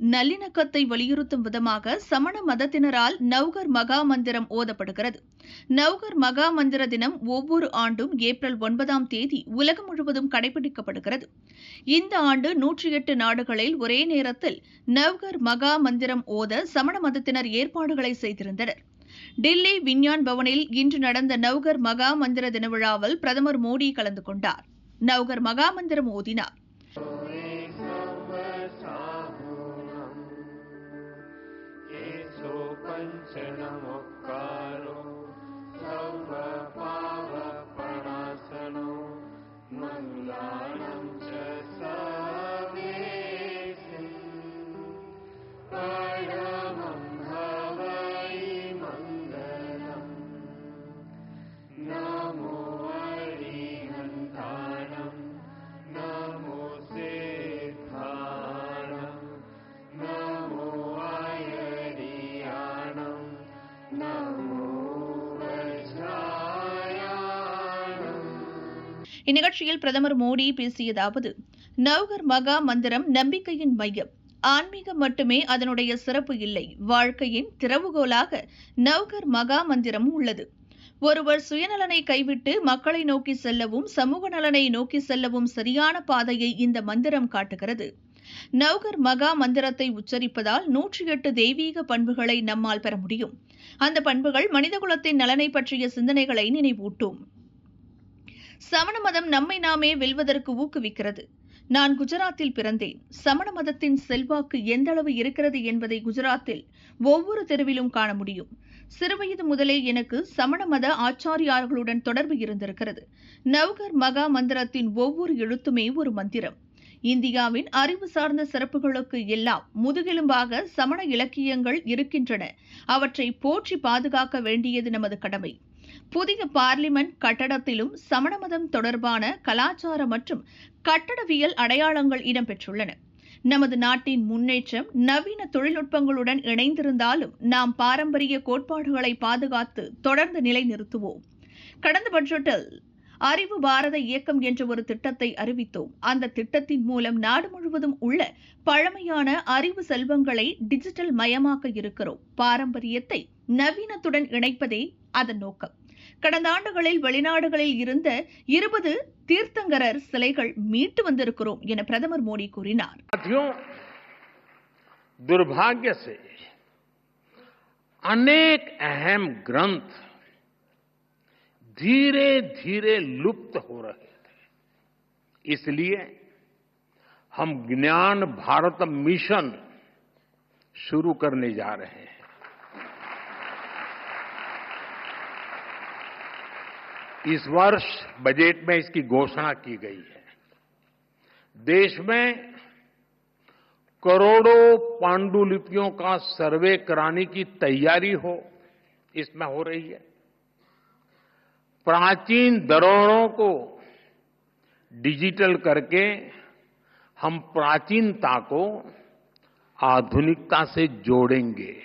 நல்லிணக்கத்தை வலியுறுத்தும் விதமாக சமண மதத்தினரால் நவ்கர் மகா மந்திரம் ஓதப்படுகிறது. நவ்கர் மகா மந்திர தினம் ஒவ்வொரு ஆண்டும் ஏப்ரல் ஒன்பதாம் தேதி உலகம் முழுவதும் கடைபிடிக்கப்படுகிறது. இந்த ஆண்டு நூற்றி எட்டு நாடுகளில் ஒரே நேரத்தில் நவ்கர் மகா மந்திரம் ஓத சமண மதத்தினர் ஏற்பாடுகளை செய்திருந்தனர். டில்லி விஞ்ஞான் பவனில் இன்று நடந்த நவ்கர் மகா மந்திர தின விழாவில் பிரதமர் மோடி கலந்து கொண்டார். நவ்கர் மகா மந்திரம் ஓதினார். पञ्चनमुक्कारो இந்நிகழ்ச்சியில் பிரதமர் மோடி பேசியதாவது நவ்கர் மகா மந்திரம் நம்பிக்கையின் மையம். ஆன்மீகம் மட்டுமே அதனுடைய சிறப்பு இல்லை. வாழ்க்கையின் திறவுகோலாக நவ்கர் மகா மந்திரம் உள்ளது. ஒருவர் சுயநலனை கைவிட்டு மக்களை நோக்கி செல்லவும் சமூக நலனை நோக்கி செல்லவும் சரியான பாதையை இந்த மந்திரம் காட்டுகிறது. நவ்கர் மகா மந்திரத்தை உச்சரிப்பதால் நூற்றி எட்டு தெய்வீக பண்புகளை நம்மால் பெற முடியும். அந்த பண்புகள் மனிதகுலத்தின் நலனை பற்றிய சிந்தனைகளை நினைவூட்டும். சமண மதம் நம்மை நாமே வெல்வதற்கு ஊக்குவிக்கிறது. நான் குஜராத்தில் பிறந்தேன். சமண மதத்தின் செல்வாக்கு எந்த அளவு இருக்கிறது என்பதை குஜராத்தில் ஒவ்வொரு தெருவிலும் காண முடியும். சிறுவயது முதலே எனக்கு சமண மத ஆச்சாரியார்களுடன் தொடர்பு இருந்திருக்கிறது. நவ்கர் மகா மந்திரத்தின் ஒவ்வொரு எழுத்துமே ஒரு மந்திரம். இந்தியாவின் அறிவு சார்ந்த சிறப்புகளுக்கு எல்லாம் முதுகெலும்பாக சமண இலக்கியங்கள் இருக்கின்றன. அவற்றை போற்றி பாதுகாக்க வேண்டியது நமது கடமை. புதிய பார்லிமென்ட் கட்டடத்திலும் சமண மதம் தொடர்பான கலாச்சார மற்றும் கட்டடவியல் அடையாளங்கள் இடம்பெற்றுள்ளன. நமது நாட்டின் முன்னேற்றம் நவீன தொழில்நுட்பங்களுடன் இணைந்திருந்தாலும் நாம் பாரம்பரிய கோட்பாடுகளை பாதுகாத்து தொடர்ந்து நிலைநிறுத்துவோம். கடந்த பட்ஜெட்டில் அறிவு பாரத இயக்கம் என்ற ஒரு திட்டத்தை அறிவித்தோம். அந்த திட்டத்தின் மூலம் நாடு முழுவதும் உள்ள பழமையான அறிவு செல்வங்களை டிஜிட்டல் மயமாக்க இருக்கிறோம். பாரம்பரியத்தை நவீனத்துடன் இணைப்பதே அதன் நோக்கம். கடந்த ஆண்டுகளில் வெளிநாடுகளில் இருந்த இருபது தீர்த்தங்கரர் சிலைகள் மீட்டு வந்திருக்கிறோம் என பிரதமர் மோடி கூறினார் साथियों दुर्भाग्य से अनेक अहम ग्रंथ धीरे धीरे लुप्त हो रहे थे इसलिए हम ज्ञान भारत मिशन शुरू करने जा रहे हैं इस वर्ष बजट में इसकी घोषणा की गई है। देश में करोड़ों पांडुलिपियों का सर्वे कराने की तैयारी हो, इसमें हो रही है। प्राचीन धरोहरों को डिजिटल करके हम प्राचीनता को आधुनिकता से जोड़ेंगे।